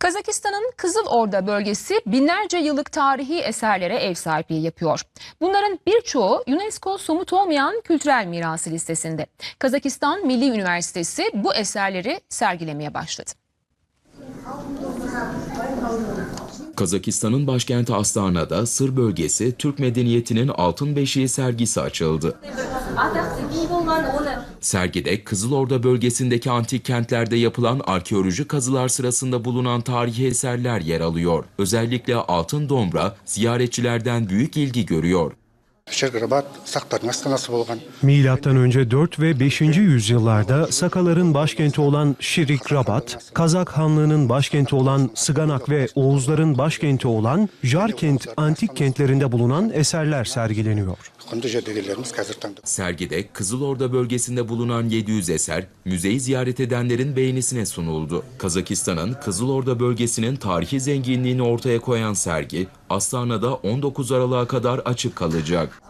Kazakistan'ın Kızılorda bölgesi binlerce yıllık tarihi eserlere ev sahipliği yapıyor. Bunların birçoğu UNESCO somut olmayan kültürel mirası listesinde. Kazakistan Milli Üniversitesi bu eserleri sergilemeye başladı. Kazakistan'ın başkenti Astana'da Sır Bölgesi Türk Medeniyeti'nin Altın Beşiği sergisi açıldı. Sergide Kızılorda bölgesindeki antik kentlerde yapılan arkeolojik kazılar sırasında bulunan tarihi eserler yer alıyor. Özellikle Altın Domra ziyaretçilerden büyük ilgi görüyor. Milattan önce 4 ve 5. yüzyıllarda Sakaların başkenti olan Şirik Rabat, Kazak Hanlığı'nın başkenti olan Sıganak ve Oğuzların başkenti olan Jarkent antik kentlerinde bulunan eserler sergileniyor. Sergide Kızılorda bölgesinde bulunan 700 eser müzeyi ziyaret edenlerin beğenisine sunuldu. Kazakistan'ın Kızılorda bölgesinin tarihi zenginliğini ortaya koyan sergi Astana'da 19 Aralık'a kadar açık kalacak.